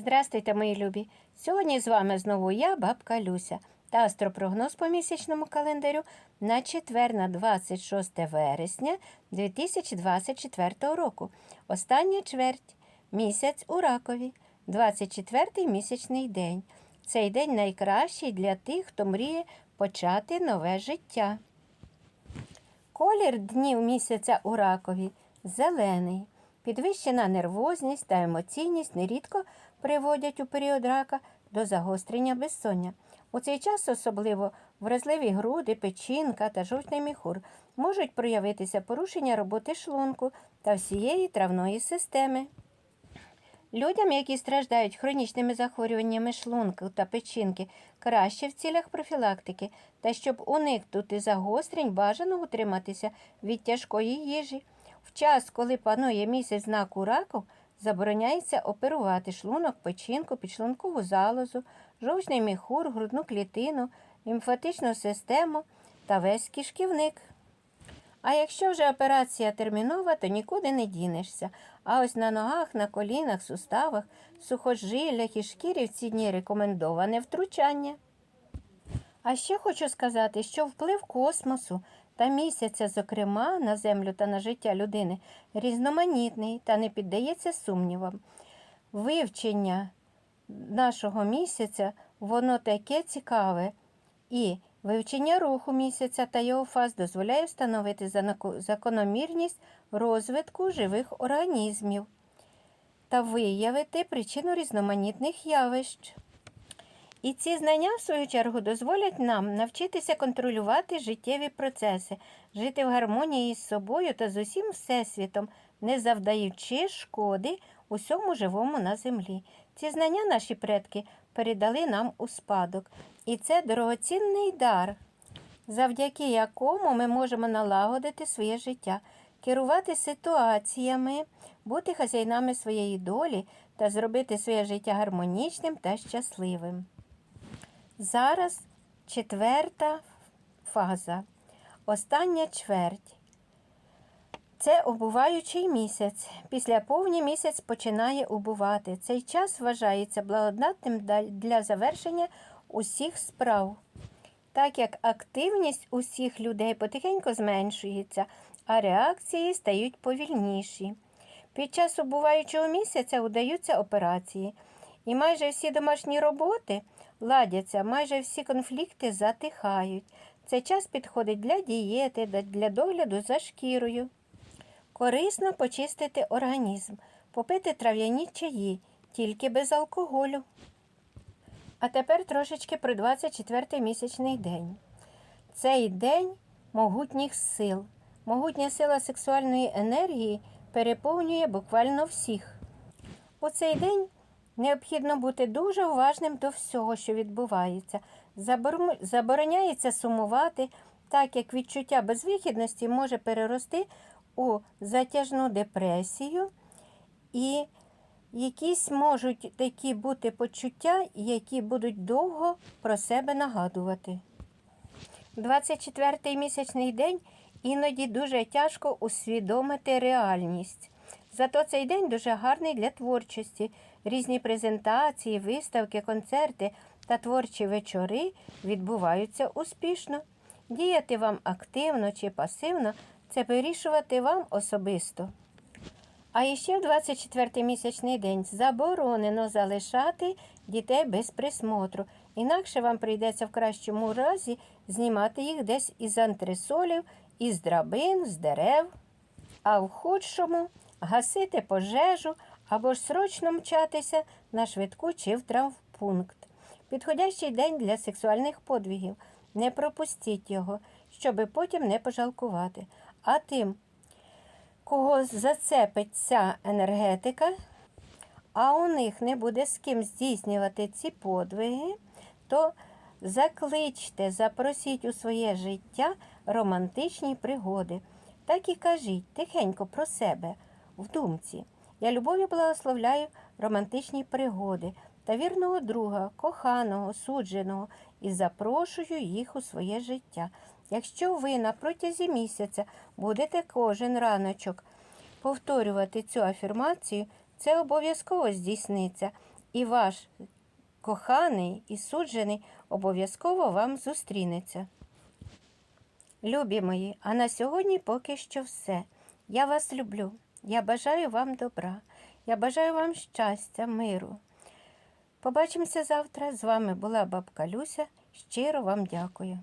Здрастуйте, мої любі! Сьогодні з вами знову я, бабка Люся, та астропрогноз по місячному календарю на четвер на 26 вересня 2024 року. Остання чверть, місяць у ракові, 24-й місячний день. Цей день найкращий для тих, хто мріє почати нове життя. Колір днів місяця у ракові зелений. Підвищена нервозність та емоційність нерідко приводять у період рака до загострення безсоння. У цей час особливо вразливі груди, печінка та жовтний міхур можуть проявитися порушення роботи шлунку та всієї травної системи. Людям, які страждають хронічними захворюваннями шлунку та печінки, краще в цілях профілактики, та щоб уникнути загострень, бажано утриматися від тяжкої їжі. В час, коли панує місяць знаку раку, забороняється оперувати шлунок, печінку, підшлункову залозу, жовчний міхур, грудну клітину, лімфатичну систему та весь кишківник. А якщо вже операція термінова, то нікуди не дінешся. А ось на ногах, на колінах, суставах, сухожиллях і шкірі в ці дні рекомендоване втручання. А ще хочу сказати, що вплив космосу та місяця, зокрема, на землю та на життя людини, різноманітний та не піддається сумнівам. Вивчення нашого місяця, воно таке цікаве, і вивчення руху місяця та його фаз дозволяє встановити закономірність розвитку живих організмів та виявити причину різноманітних явищ. І ці знання, в свою чергу, дозволять нам навчитися контролювати життєві процеси, жити в гармонії з собою та з усім всесвітом, не завдаючи шкоди усьому живому на землі. Ці знання наші предки передали нам у спадок, і це дорогоцінний дар, завдяки якому ми можемо налагодити своє життя, керувати ситуаціями, бути хазяїнами своєї долі та зробити своє життя гармонічним та щасливим. Зараз четверта фаза, остання чверть. Це убуваючий місяць. Після повні місяць починає убувати. Цей час вважається благодатним для завершення усіх справ, так як активність усіх людей потихеньку зменшується, а реакції стають повільніші. Під час убуваючого місяця удаються операції, і майже всі домашні роботи ладяться, майже всі конфлікти затихають. Цей час підходить для дієти, для догляду за шкірою. Корисно почистити організм, попити трав'яні чаї, тільки без алкоголю. А тепер трошечки про 24-й місячний день. Цей день могутніх сил. Могутня сила сексуальної енергії переповнює буквально всіх. У цей день необхідно бути дуже уважним до всього, що відбувається. Забороняється сумувати, так як відчуття безвихідності може перерости у затяжну депресію, і якісь можуть такі бути почуття, які будуть довго про себе нагадувати. 24-й місячний день іноді дуже тяжко усвідомити реальність. Зато цей день дуже гарний для творчості. Різні презентації, виставки, концерти та творчі вечори відбуваються успішно. Діяти вам активно чи пасивно це вирішувати вам особисто. А іще в 24-й місячний день заборонено залишати дітей без присмотру, інакше вам прийдеться в кращому разі знімати їх десь із антресолів, із драбин, з дерев, а в худшому гасити пожежу або ж срочно мчатися на швидку чи в травмпункт. Підходящий день для сексуальних подвігів. Не пропустіть його, щоби потім не пожалкувати. А тим, кого зацепить ця енергетика, а у них не буде з ким здійснювати ці подвиги, то закличте, запросіть у своє життя романтичні пригоди. Так і кажіть тихенько про себе в думці. Я любов'ю благословляю романтичні пригоди та вірного друга, коханого, судженого і запрошую їх у своє життя. Якщо ви на протязі місяця будете кожен раночок повторювати цю афірмацію, це обов'язково здійсниться. і ваш коханий і суджений обов'язково вам зустрінеться. Любі мої, а на сьогодні поки що все. Я вас люблю. Я бажаю вам добра. Я бажаю вам щастя, миру. Побачимося завтра. З вами була бабка Люся. Щиро вам дякую.